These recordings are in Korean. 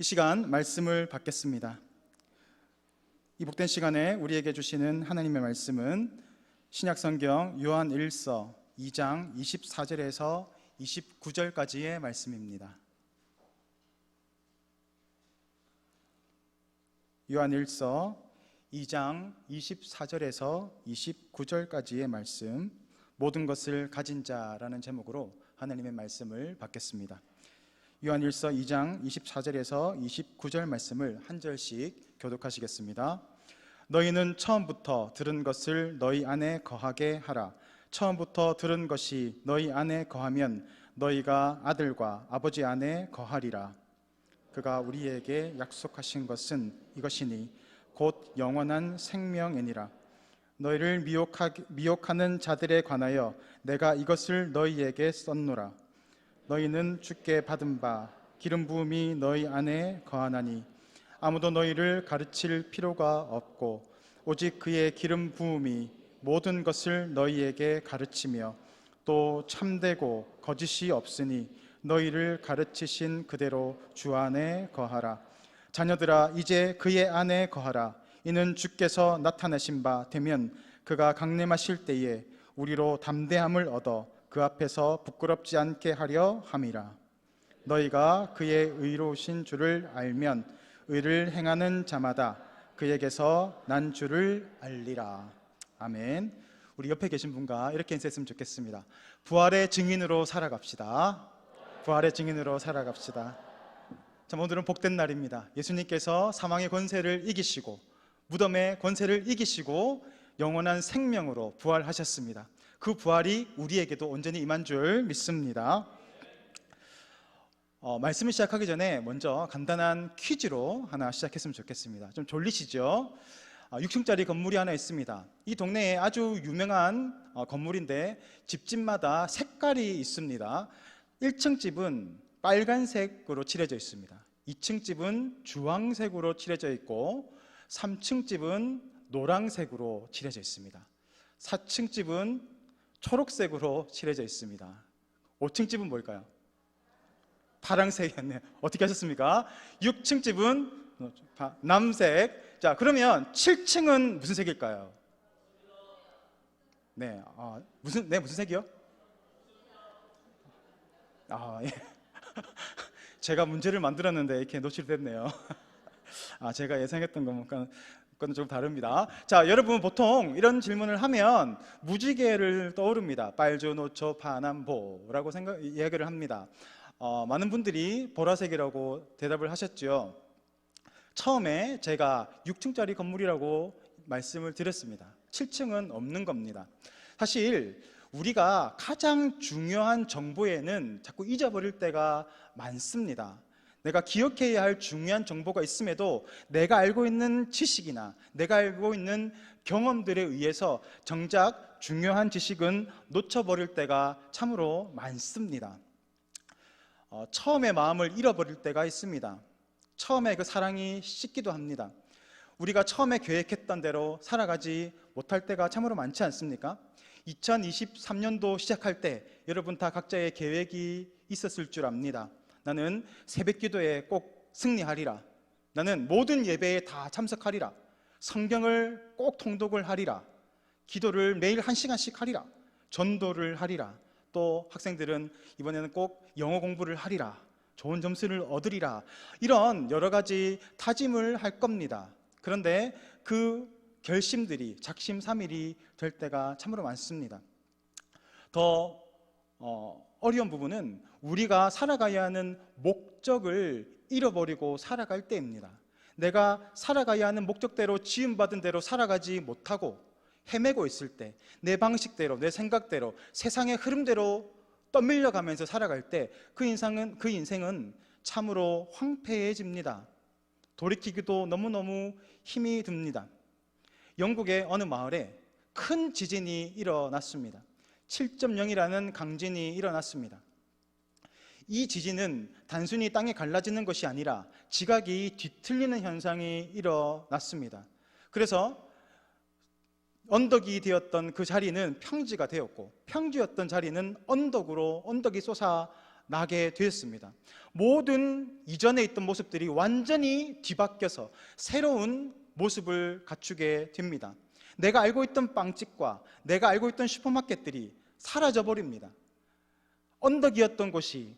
이 시간 말씀을 받겠습니다. 이 복된 시간에 우리에게 주시는 하나님의 말씀은 신약 성경 요한 1서 2장 24절에서 29절까지의 말씀입니다. 요한 1서 2장 24절에서 29절까지의 말씀 모든 것을 가진 자라는 제목으로 하나님의 말씀을 받겠습니다. 요한 1서 2장 24절에서 29절 말씀을 한 절씩 교독하시겠습니다. 너희는 처음부터 들은 것을 너희 안에 거하게 하라. 처음부터 들은 것이 너희 안에 거하면 너희가 아들과 아버지 안에 거하리라. 그가 우리에게 약속하신 것은 이것이니 곧 영원한 생명이니라. 너희를 미혹하, 미혹하는 자들에 관하여 내가 이것을 너희에게 썼노라. 너희는 주께 받은 바 기름 부음이 너희 안에 거하나니 아무도 너희를 가르칠 필요가 없고 오직 그의 기름 부음이 모든 것을 너희에게 가르치며 또 참되고 거짓이 없으니 너희를 가르치신 그대로 주 안에 거하라. 자녀들아 이제 그의 안에 거하라. 이는 주께서 나타나신 바 되면 그가 강림하실 때에 우리로 담대함을 얻어 그 앞에서 부끄럽지 않게 하려 함이라. 너희가 그의 의로우신 줄을 알면 의를 행하는 자마다 그에게서 난 줄을 알리라. 아멘. 우리 옆에 계신 분과 이렇게 인사했으면 좋겠습니다. 부활의 증인으로 살아갑시다. 부활의 증인으로 살아갑시다. 자, 오늘은 복된 날입니다. 예수님께서 사망의 권세를 이기시고 무덤의 권세를 이기시고 영원한 생명으로 부활하셨습니다 그 부활이 우리에게도 온전히 임한 줄 믿습니다 어, 말씀을 시작하기 전에 먼저 간단한 퀴즈로 하나 시작했으면 좋겠습니다. 좀 졸리시죠? 아, 6층짜리 건물이 하나 있습니다. 이 동네에 아주 유명한 어, 건물인데 집집마다 색깔이 있습니다. 1층 집은 빨간색으로 칠해져 있습니다. 2층 집은 주황색으로 칠해져 있고 3층 집은 노란색으로 칠해져 있습니다. 4층 집은 초록색으로 칠해져 있습니다. 5층 집은 뭘까요? 파랑색이었네요. 어떻게 하셨습니까? 6층 집은 남색. 자, 그러면 7층은 무슨 색일까요? 네, 아, 무슨 네 무슨 색이요? 아, 예. 제가 문제를 만들었는데 이렇게 노출됐네요. 아, 제가 예상했던 것과 그건 좀 다릅니다. 자, 여러분 보통 이런 질문을 하면 무지개를 떠오릅니다. 빨주, 노초, 파남보라고 생각 이야기를 합니다. 어, 많은 분들이 보라색이라고 대답을 하셨죠. 처음에 제가 6층짜리 건물이라고 말씀을 드렸습니다. 7층은 없는 겁니다. 사실 우리가 가장 중요한 정보에는 자꾸 잊어버릴 때가 많습니다. 내가 기억해야 할 중요한 정보가 있음에도 내가 알고 있는 지식이나 내가 알고 있는 경험들에 의해서 정작 중요한 지식은 놓쳐버릴 때가 참으로 많습니다. 어, 처음에 마음을 잃어버릴 때가 있습니다. 처음에 그 사랑이 식기도 합니다. 우리가 처음에 계획했던 대로 살아가지 못할 때가 참으로 많지 않습니까? 2023년도 시작할 때 여러분 다 각자의 계획이 있었을 줄 압니다. 나는 새벽 기도에 꼭 승리하리라. 나는 모든 예배에 다 참석하리라. 성경을 꼭 통독을 하리라. 기도를 매일 한 시간씩 하리라. 전도를 하리라. 또 학생들은 이번에는 꼭 영어 공부를 하리라. 좋은 점수를 얻으리라. 이런 여러 가지 다짐을 할 겁니다. 그런데 그 결심들이 작심삼일이 될 때가 참으로 많습니다. 더 어, 어려운 부분은 우리가 살아가야 하는 목적을 잃어버리고 살아갈 때입니다. 내가 살아가야 하는 목적대로 지음받은 대로 살아가지 못하고 헤매고 있을 때, 내 방식대로, 내 생각대로, 세상의 흐름대로 떠밀려 가면서 살아갈 때, 그 인생은, 그 인생은 참으로 황폐해집니다. 돌이키기도 너무너무 힘이 듭니다. 영국의 어느 마을에 큰 지진이 일어났습니다. 7.0이라는 강진이 일어났습니다. 이 지진은 단순히 땅이 갈라지는 것이 아니라 지각이 뒤틀리는 현상이 일어났습니다. 그래서 언덕이 되었던 그 자리는 평지가 되었고 평지였던 자리는 언덕으로 언덕이 솟아 나게 되었습니다. 모든 이전에 있던 모습들이 완전히 뒤바뀌어서 새로운 모습을 갖추게 됩니다. 내가 알고 있던 빵집과 내가 알고 있던 슈퍼마켓들이 사라져 버립니다. 언덕이었던 곳이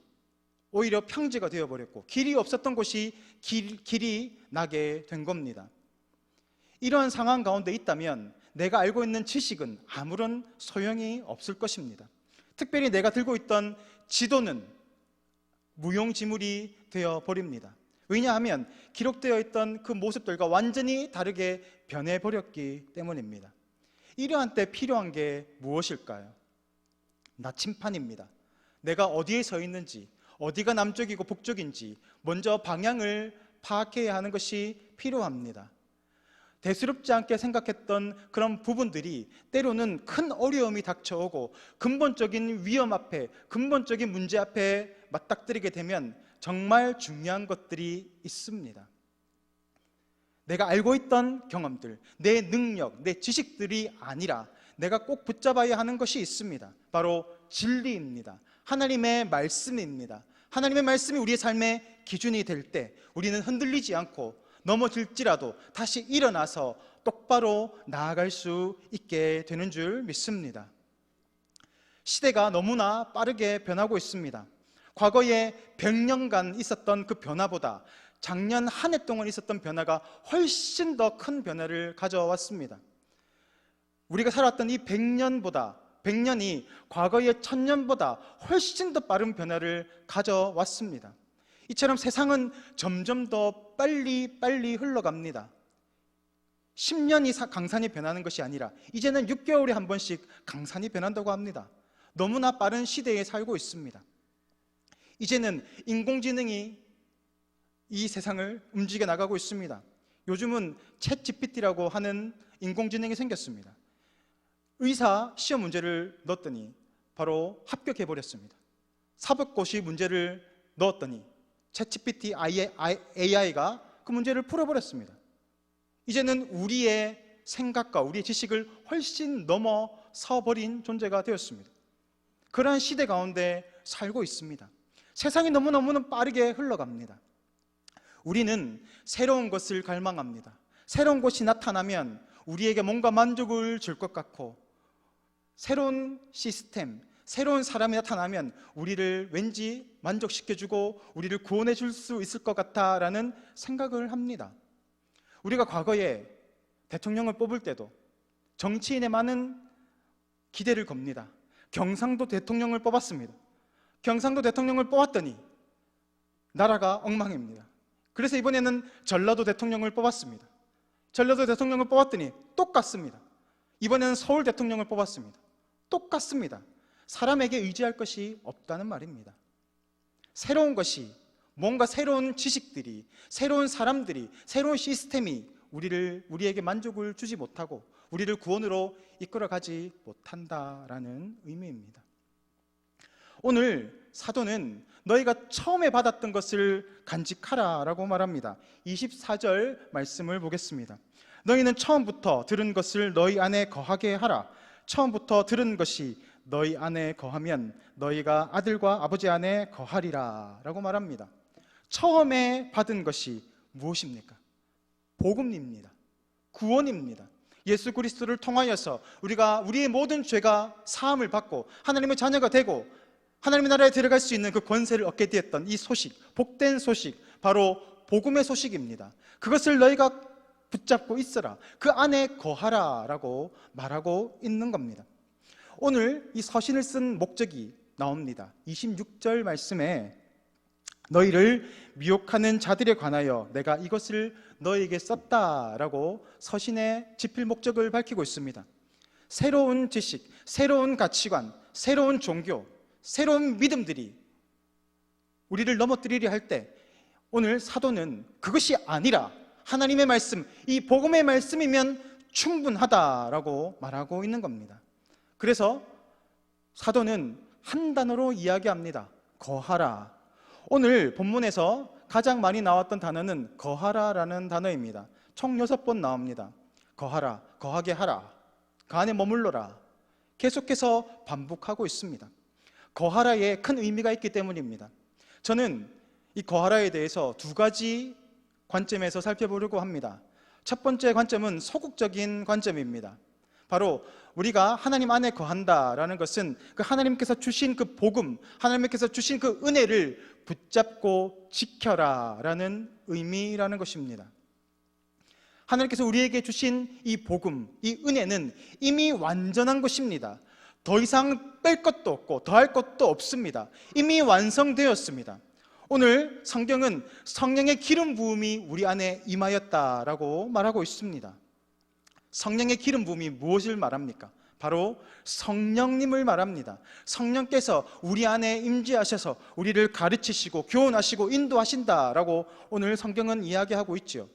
오히려 평지가 되어버렸고 길이 없었던 곳이 길, 길이 나게 된 겁니다. 이러한 상황 가운데 있다면 내가 알고 있는 지식은 아무런 소용이 없을 것입니다. 특별히 내가 들고 있던 지도는 무용지물이 되어 버립니다. 왜냐하면 기록되어 있던 그 모습들과 완전히 다르게 변해 버렸기 때문입니다. 이러한 때 필요한 게 무엇일까요? 나침판입니다. 내가 어디에 서 있는지, 어디가 남쪽이고 북쪽인지 먼저 방향을 파악해야 하는 것이 필요합니다. 대수롭지 않게 생각했던 그런 부분들이 때로는 큰 어려움이 닥쳐오고 근본적인 위험 앞에, 근본적인 문제 앞에 맞닥뜨리게 되면 정말 중요한 것들이 있습니다. 내가 알고 있던 경험들, 내 능력, 내 지식들이 아니라 내가 꼭 붙잡아야 하는 것이 있습니다. 바로 진리입니다. 하나님의 말씀입니다. 하나님의 말씀이 우리의 삶의 기준이 될 때 우리는 흔들리지 않고 넘어질지라도 다시 일어나서 똑바로 나아갈 수 있게 되는 줄 믿습니다. 시대가 너무나 빠르게 변하고 있습니다. 과거에 100년간 있었던 그 변화보다 작년 한 해 동안 있었던 변화가 훨씬 더 큰 변화를 가져왔습니다. 우리가 살았던 이 100년보다 100년이 과거의 1000년보다 훨씬 더 빠른 변화를 가져왔습니다. 이처럼 세상은 점점 더 빨리 빨리 흘러갑니다. 10년이 강산이 변하는 것이 아니라 이제는 6개월에 한 번씩 강산이 변한다고 합니다. 너무나 빠른 시대에 살고 있습니다. 이제는 인공지능이 이 세상을 움직여 나가고 있습니다. 요즘은 챗 GPT라고 하는 인공지능이 생겼습니다. 의사 시험 문제를 넣었더니 바로 합격해 버렸습니다. 사법고시 문제를 넣었더니 챗GPT AI가 그 문제를 풀어버렸습니다. 이제는 우리의 생각과 우리의 지식을 훨씬 넘어서 버린 존재가 되었습니다. 그러한 시대 가운데 살고 있습니다. 세상이 너무너무 빠르게 흘러갑니다. 우리는 새로운 것을 갈망합니다. 새로운 것이 나타나면 우리에게 뭔가 만족을 줄 것 같고, 새로운 시스템, 새로운 사람이 나타나면 우리를 왠지 만족시켜주고 우리를 구원해 줄 수 있을 것 같다라는 생각을 합니다. 우리가 과거에 대통령을 뽑을 때도 정치인의 많은 기대를 겁니다. 경상도 대통령을 뽑았습니다. 경상도 대통령을 뽑았더니 나라가 엉망입니다. 그래서 이번에는 전라도 대통령을 뽑았습니다. 전라도 대통령을 뽑았더니 똑같습니다. 이번에는 서울 대통령을 뽑았습니다. 똑같습니다. 사람에게 의지할 것이 없다는 말입니다. 새로운 것이 뭔가 새로운 지식들이 새로운 사람들이 새로운 시스템이 우리를 우리에게 만족을 주지 못하고 우리를 구원으로 이끌어 가지 못한다라는 의미입니다. 오늘 사도는 너희가 처음에 받았던 것을 간직하라라고 말합니다. 24절 말씀을 보겠습니다. 너희는 처음부터 들은 것을 너희 안에 거하게 하라. 처음부터 들은 것이 너희 안에 거하면 너희가 아들과 아버지 안에 거하리라 라고 말합니다. 처음에 받은 것이 무엇입니까? 복음입니다. 구원입니다. 예수 그리스도를 통하여서 우리가 우리의 모든 죄가 사함을 받고 하나님의 자녀가 되고 하나님의 나라에 들어갈 수 있는 그 권세를 얻게 되었던 이 소식, 복된 소식, 바로 복음의 소식입니다. 그것을 너희가 붙잡고 있어라. 그 안에 거하라라고 말하고 있는 겁니다. 오늘 이 서신을 쓴 목적이 나옵니다. 26절 말씀에 너희를 미혹하는 자들에 관하여 내가 이것을 너희에게 썼다라고 서신의 지필 목적을 밝히고 있습니다. 새로운 지식, 새로운 가치관, 새로운 종교, 새로운 믿음들이 우리를 넘어뜨리려 할 때 오늘 사도는 그것이 아니라 하나님의 말씀, 이 복음의 말씀이면 충분하다라고 말하고 있는 겁니다. 그래서 사도는 한 단어로 이야기합니다. 거하라. 오늘 본문에서 가장 많이 나왔던 단어는 거하라라는 단어입니다. 총 여섯 번 나옵니다. 거하라, 거하게 하라, 그 안에 머물러라. 계속해서 반복하고 있습니다. 거하라에 큰 의미가 있기 때문입니다. 저는 이 거하라에 대해서 두 가지 관점에서 살펴보려고 합니다. 첫 번째 관점은 소극적인 관점입니다. 바로 우리가 하나님 안에 거한다라는 것은 그 하나님께서 주신 그 복음, 하나님께서 주신 그 은혜를 붙잡고 지켜라라는 의미라는 것입니다. 하나님께서 우리에게 주신 이 복음, 이 은혜는 이미 완전한 것입니다. 더 이상 뺄 것도 없고 더할 것도 없습니다. 이미 완성되었습니다. 오늘 성경은 성령의 기름 부음이 우리 안에 임하였다라고 말하고 있습니다. 성령의 기름 부음이 무엇을 말합니까? 바로 성령님을 말합니다. 성령께서 우리 안에 임재하셔서 우리를 가르치시고 교훈하시고 인도하신다라고 오늘 성경은 이야기하고 있죠.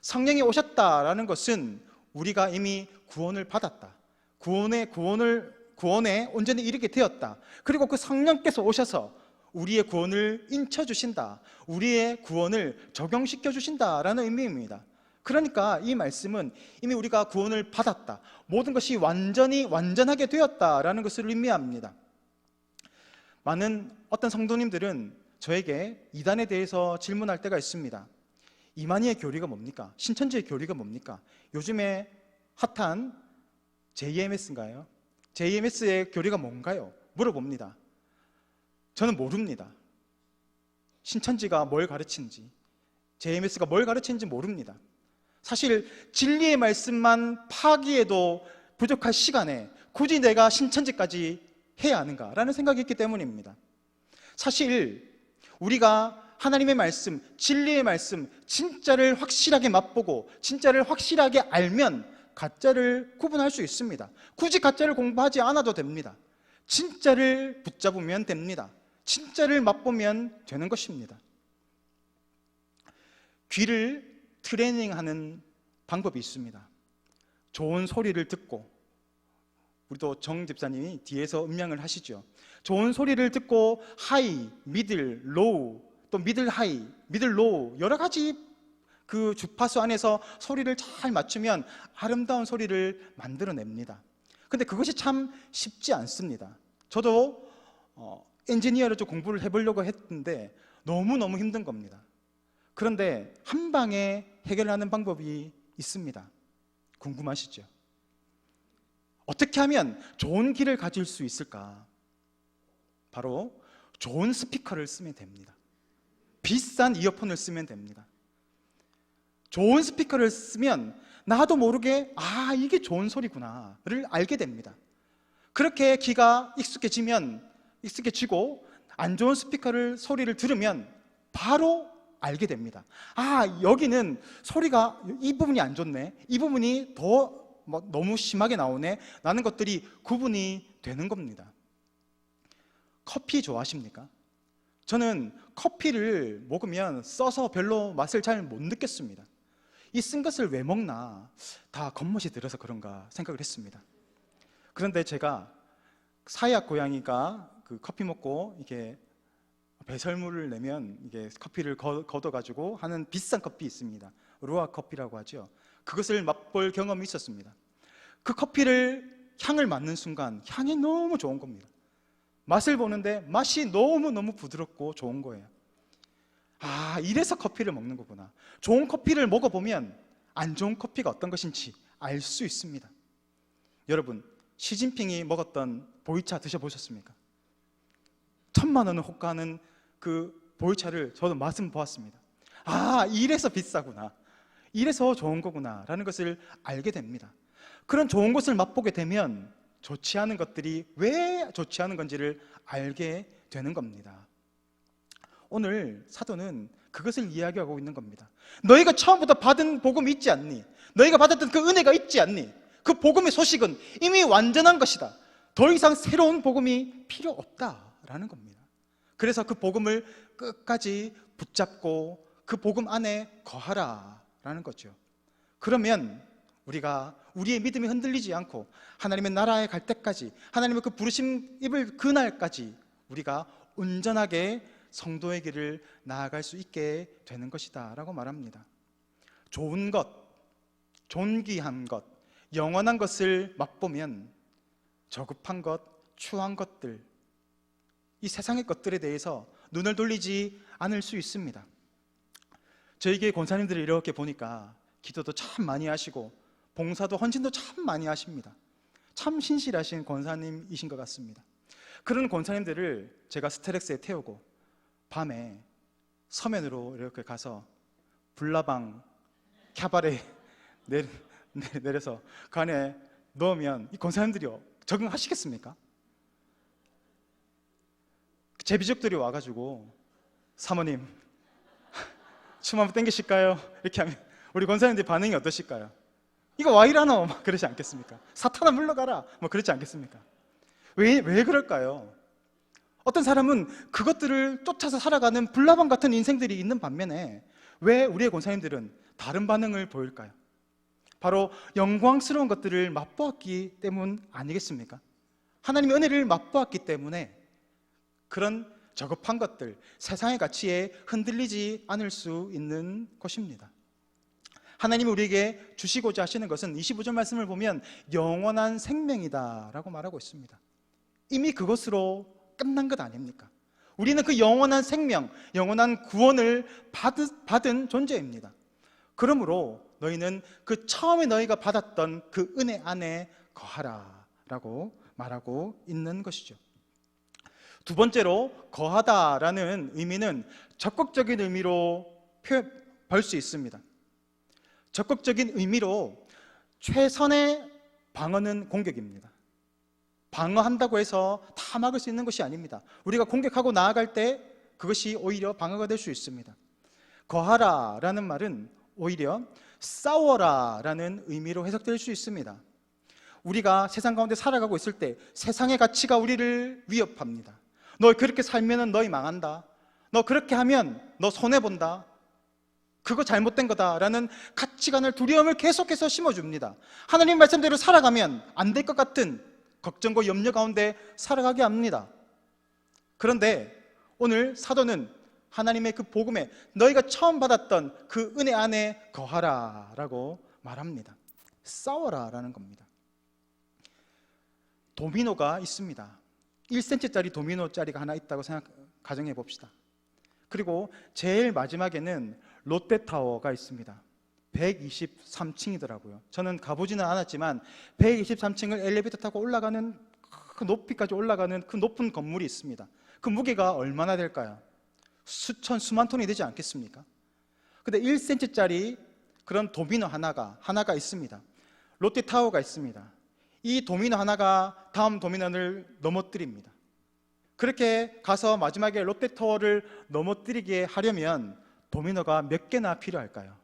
성령이 오셨다라는 것은 우리가 이미 구원을 받았다. 구원의 구원을 구원에 온전히 이르게 되었다. 그리고 그 성령께서 오셔서 우리의 구원을 인쳐 주신다. 우리의 구원을 적용시켜 주신다라는 의미입니다. 그러니까 이 말씀은 이미 우리가 구원을 받았다. 모든 것이 완전히 완전하게 되었다라는 것을 의미합니다. 많은 어떤 성도님들은 저에게 이단에 대해서 질문할 때가 있습니다. 이만희의 교리가 뭡니까? 신천지의 교리가 뭡니까? 요즘에 핫한 JMS인가요? JMS의 교리가 뭔가요? 물어봅니다. 저는 모릅니다. 신천지가 뭘 가르치는지, JMS가 뭘 가르치는지 모릅니다. 사실 진리의 말씀만 파기에도 부족할 시간에 굳이 내가 신천지까지 해야 하는가라는 생각이 있기 때문입니다. 사실 우리가 하나님의 말씀, 진리의 말씀, 진짜를 확실하게 맛보고 진짜를 확실하게 알면 가짜를 구분할 수 있습니다. 굳이 가짜를 공부하지 않아도 됩니다. 진짜를 붙잡으면 됩니다. 진짜를 맛보면 되는 것입니다. 귀를 트레이닝하는 방법이 있습니다. 좋은 소리를 듣고 우리도 정 집사님이 뒤에서 음량을 하시죠. 좋은 소리를 듣고 하이, 미들, 로우, 또 미들 하이, 미들 로우 여러 가지 그 주파수 안에서 소리를 잘 맞추면 아름다운 소리를 만들어냅니다. 근데 그것이 참 쉽지 않습니다. 저도 어, 엔지니어를 좀 공부를 해보려고 했는데 너무너무 힘든 겁니다. 그런데 한 방에 해결하는 방법이 있습니다. 궁금하시죠? 어떻게 하면 좋은 길을 가질 수 있을까? 바로 좋은 스피커를 쓰면 됩니다. 비싼 이어폰을 쓰면 됩니다. 좋은 스피커를 쓰면 나도 모르게 아, 이게 좋은 소리구나를 알게 됩니다. 그렇게 귀가 익숙해지면 익숙해지고 안 좋은 스피커를 소리를 들으면 바로 알게 됩니다. 아, 여기는 소리가 이 부분이 안 좋네. 이 부분이 더뭐 너무 심하게 나오네. 라는 것들이 구분이 되는 겁니다. 커피 좋아하십니까? 저는 커피를 먹으면 써서 별로 맛을 잘 못 느꼈습니다. 이 쓴 것을 왜 먹나 다 겉멋이 들어서 그런가 생각을 했습니다. 그런데 제가 사약 고양이가 그 커피 먹고 이게 배설물을 내면 이게 커피를 걷어 가지고 하는 비싼 커피 있습니다. 루아 커피라고 하죠. 그것을 맛볼 경험이 있었습니다. 그 커피를 향을 맡는 순간 향이 너무 좋은 겁니다. 맛을 보는데 맛이 너무너무 부드럽고 좋은 거예요. 아, 이래서 커피를 먹는 거구나. 좋은 커피를 먹어보면 안 좋은 커피가 어떤 것인지 알 수 있습니다. 여러분, 시진핑이 먹었던 보이차 드셔보셨습니까? 천만 원을 호가하는 그 보이차를 저도 맛은 보았습니다. 아, 이래서 비싸구나. 이래서 좋은 거구나. 라는 것을 알게 됩니다. 그런 좋은 것을 맛보게 되면 좋지 않은 것들이 왜 좋지 않은 건지를 알게 되는 겁니다. 오늘 사도는 그것을 이야기하고 있는 겁니다. 너희가 처음부터 받은 복음이 있지 않니? 너희가 받았던 그 은혜가 있지 않니? 그 복음의 소식은 이미 완전한 것이다. 더 이상 새로운 복음이 필요 없다 라는 겁니다. 그래서 그 복음을 끝까지 붙잡고 그 복음 안에 거하라 라는 거죠. 그러면 우리가 우리의 믿음이 흔들리지 않고 하나님의 나라에 갈 때까지 하나님의 그 부르심 입을 그날까지 우리가 온전하게 성도의 길을 나아갈 수 있게 되는 것이다 라고 말합니다. 좋은 것, 존귀한 것, 영원한 것을 맛보면 저급한 것, 추한 것들 이 세상의 것들에 대해서 눈을 돌리지 않을 수 있습니다. 저희 교회 권사님들을 이렇게 보니까 기도도 참 많이 하시고 봉사도 헌신도 참 많이 하십니다. 참 신실하신 권사님이신 것 같습니다. 그런 권사님들을 제가 스트렉스에 태우고 밤에 서면으로 이렇게 가서 불나방 캬바레 내려서 그 안에 넣으면 이 권사님들이요 적응하시겠습니까? 제 비족들이 와가지고 사모님 춤 한번 땡기실까요? 이렇게 하면 우리 권사님들 반응이 어떠실까요? 이거 와 이라노 막 그러지 않겠습니까? 사탄아 물러가라 뭐 그러지 않겠습니까? 왜, 왜 그럴까요? 어떤 사람은 그것들을 쫓아서 살아가는 불나방 같은 인생들이 있는 반면에 왜 우리의 권사님들은 다른 반응을 보일까요? 바로 영광스러운 것들을 맛보았기 때문 아니겠습니까? 하나님의 은혜를 맛보았기 때문에 그런 저급한 것들, 세상의 가치에 흔들리지 않을 수 있는 것입니다. 하나님이 우리에게 주시고자 하시는 것은 25절 말씀을 보면 영원한 생명이다라고 말하고 있습니다. 이미 그것으로 끝난 것 아닙니까? 우리는 그 영원한 생명, 영원한 구원을 받은, 받은 존재입니다. 그러므로 너희는 그 처음에 너희가 받았던 그 은혜 안에 거하라 라고 말하고 있는 것이죠. 두 번째로 거하다라는 의미는 적극적인 의미로 볼 수 있습니다. 적극적인 의미로 최선의 방어는 공격입니다. 방어한다고 해서 다 막을 수 있는 것이 아닙니다. 우리가 공격하고 나아갈 때 그것이 오히려 방어가 될 수 있습니다. 거하라라는 말은 오히려 싸워라라는 의미로 해석될 수 있습니다. 우리가 세상 가운데 살아가고 있을 때 세상의 가치가 우리를 위협합니다. 너 그렇게 살면은 너희 망한다. 너 그렇게 하면 너 손해 본다. 그거 잘못된 거다라는 가치관을 두려움을 계속해서 심어줍니다. 하나님 말씀대로 살아가면 안 될 것 같은 걱정과 염려 가운데 살아가게 합니다. 그런데 오늘 사도는 하나님의 그 복음에 너희가 처음 받았던 그 은혜 안에 거하라 라고 말합니다. 싸워라 라는 겁니다. 도미노가 있습니다. 1cm짜리 도미노 짜리가 하나 있다고 생각 가정해 봅시다. 그리고 제일 마지막에는 롯데타워가 있습니다. 123층이더라고요. 저는 가보지는 않았지만 123층을 엘리베이터 타고 올라가는 그 높이까지 올라가는 그 높은 건물이 있습니다. 그 무게가 얼마나 될까요? 수천 수만 톤이 되지 않겠습니까? 근데 1cm짜리 그런 도미노 하나가 하나가 있습니다. 롯데타워가 있습니다. 이 도미노 하나가 다음 도미노를 넘어뜨립니다. 그렇게 가서 마지막에 롯데타워를 넘어뜨리게 하려면 도미노가 몇 개나 필요할까요?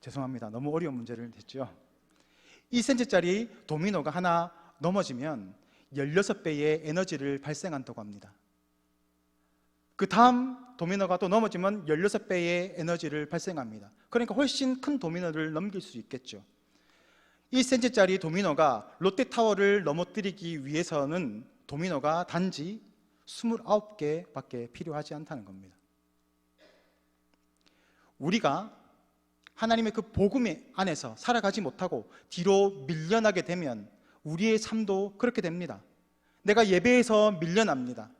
죄송합니다. 너무 어려운 문제를 냈죠. 2cm짜리 도미노가 하나 넘어지면 16배의 에너지를 발생한다고 합니다. 그 다음 도미노가 또 넘어지면 16배의 에너지를 발생합니다. 그러니까 훨씬 큰 도미노를 넘길 수 있겠죠. 1cm짜리 도미노가 롯데타워를 넘어뜨리기 위해서는 도미노가 단지 29개밖에 필요하지 않다는 겁니다. 우리가 하나님의 그 복음 안에서 살아가지 못하고 뒤로 밀려나게 되면 우리의 삶도 그렇게 됩니다. 내가 예배에서 밀려납니다.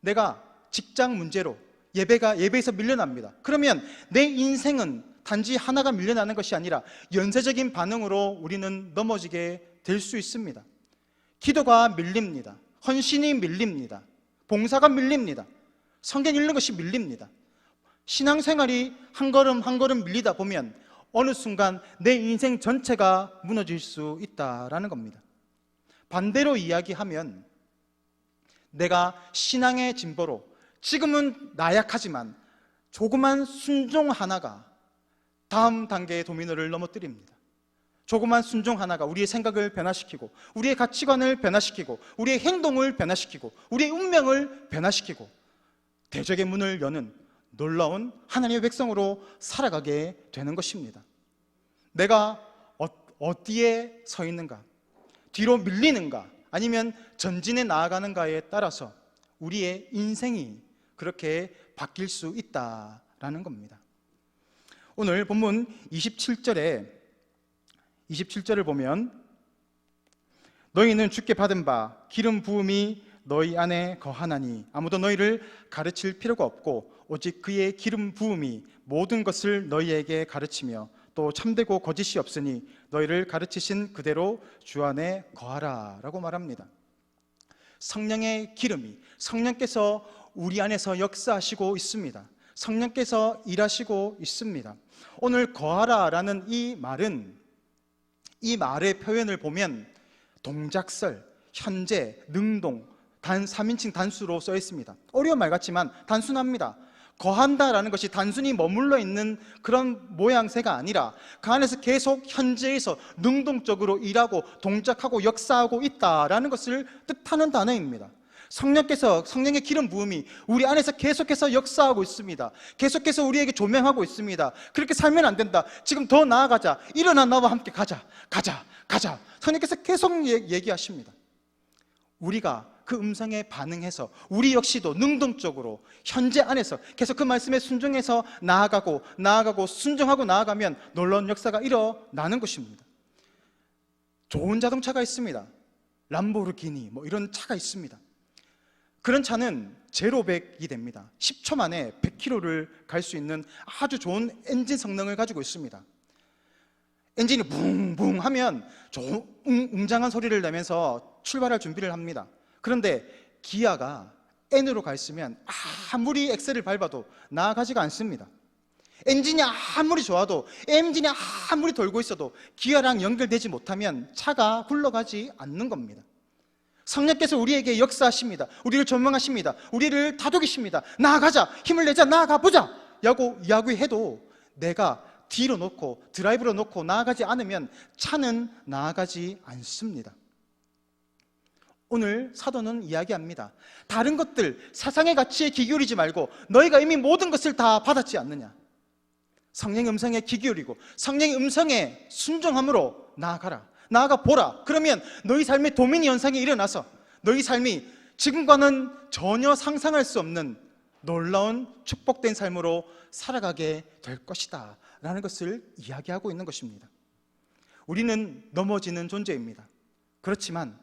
내가 직장 문제로 예배가 예배에서 밀려납니다. 그러면 내 인생은 단지 하나가 밀려나는 것이 아니라 연쇄적인 반응으로 우리는 넘어지게 될 수 있습니다. 기도가 밀립니다. 헌신이 밀립니다. 봉사가 밀립니다. 성경 읽는 것이 밀립니다. 신앙생활이 한 걸음 한 걸음 밀리다 보면 어느 순간 내 인생 전체가 무너질 수 있다라는 겁니다. 반대로 이야기하면 내가 신앙의 진보로 지금은 나약하지만 조그만 순종 하나가 다음 단계의 도미노를 넘어뜨립니다. 조그만 순종 하나가 우리의 생각을 변화시키고 우리의 가치관을 변화시키고 우리의 행동을 변화시키고 우리의 운명을 변화시키고 대적의 문을 여는 놀라운 하나님의 백성으로 살아가게 되는 것입니다. 내가 어, 디에 서 있는가? 뒤로 밀리는가? 아니면 전진해 나아가는가에 따라서 우리의 인생이 그렇게 바뀔 수 있다라는 겁니다. 오늘 본문 27절에 27절을 보면 너희는 주께 받은 바 기름 부음이 너희 안에 거하나니 아무도 너희를 가르칠 필요가 없고 오직 그의 기름 부음이 모든 것을 너희에게 가르치며 또 참되고 거짓이 없으니 너희를 가르치신 그대로 주 안에 거하라라고 말합니다. 성령의 기름이 성령께서 우리 안에서 역사하시고 있습니다. 성령께서 일하시고 있습니다. 오늘 거하라라는 이 말은 이 말의 표현을 보면 동작설, 현재, 능동, 단 3인칭 단수로 써 있습니다. 어려운 말 같지만 단순합니다. 거한다라는 것이 단순히 머물러 있는 그런 모양새가 아니라 그 안에서 계속 현재에서 능동적으로 일하고 동작하고 역사하고 있다라는 것을 뜻하는 단어입니다. 성령께서 성령의 기름 부음이 우리 안에서 계속해서 역사하고 있습니다. 계속해서 우리에게 조명하고 있습니다. 그렇게 살면 안 된다. 지금 더 나아가자. 일어나 나와 함께 가자. 가자. 가자. 성령께서 계속 얘- 얘기하십니다. 우리가 그 음성에 반응해서 우리 역시도 능동적으로 현재 안에서 계속 그 말씀에 순종해서 나아가고 나아가고 순종하고 나아가면 놀라운 역사가 일어나는 것입니다. 좋은 자동차가 있습니다. 람보르기니 뭐 이런 차가 있습니다. 그런 차는 제로백이 됩니다. 10초 만에 100km를 갈 수 있는 아주 좋은 엔진 성능을 가지고 있습니다. 엔진이 붕붕 하면 좀 웅장한 소리를 내면서 출발할 준비를 합니다. 그런데 기아가 N으로 가 있으면 아무리 엑셀을 밟아도 나아가지가 않습니다. 엔진이 아무리 좋아도 엔진이 아무리 돌고 있어도 기아랑 연결되지 못하면 차가 굴러가지 않는 겁니다. 성령께서 우리에게 역사하십니다. 우리를 조명하십니다. 우리를 다독이십니다. 나아가자. 힘을 내자. 나아가 보자. 야구 야구해도 내가 뒤로 놓고 드라이브로 놓고 나아가지 않으면 차는 나아가지 않습니다. 오늘 사도는 이야기합니다. 다른 것들 세상의 가치에 기울이지 말고 너희가 이미 모든 것을 다 받았지 않느냐. 성령의 음성에 귀 기울이고 성령의 음성에 순종함으로 나아가라. 나아가 보라. 그러면 너희 삶의 도민이 현상이 일어나서 너희 삶이 지금과는 전혀 상상할 수 없는 놀라운 축복된 삶으로 살아가게 될 것이다. 라는 것을 이야기하고 있는 것입니다. 우리는 넘어지는 존재입니다. 그렇지만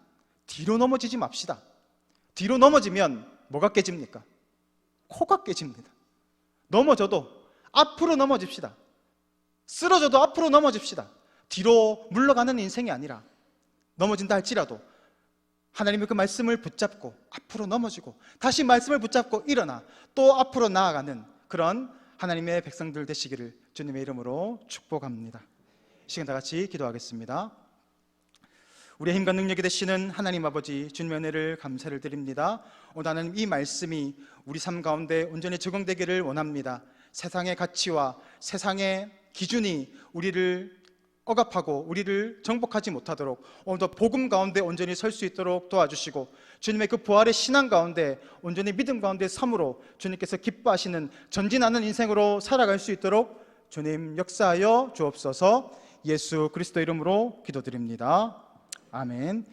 뒤로 넘어지지 맙시다. 뒤로 넘어지면 뭐가 깨집니까? 코가 깨집니다. 넘어져도 앞으로 넘어집시다. 쓰러져도 앞으로 넘어집시다. 뒤로 물러가는 인생이 아니라 넘어진다 할지라도 하나님의 그 말씀을 붙잡고 앞으로 넘어지고 다시 말씀을 붙잡고 일어나 또 앞으로 나아가는 그런 하나님의 백성들 되시기를 주님의 이름으로 축복합니다. 이 시간 다 같이 기도하겠습니다. 우리의 힘과 능력이 되시는 하나님 아버지 주님의 은혜를 감사를 드립니다. 오늘 하나님 이 말씀이 우리 삶 가운데 온전히 적용되기를 원합니다. 세상의 가치와 세상의 기준이 우리를 억압하고 우리를 정복하지 못하도록 오늘도 복음 가운데 온전히 설 수 있도록 도와주시고 주님의 그 부활의 신앙 가운데 온전히 믿음 가운데 섬으로 주님께서 기뻐하시는 전진하는 인생으로 살아갈 수 있도록 주님 역사하여 주옵소서 예수 그리스도 이름으로 기도드립니다. 아멘.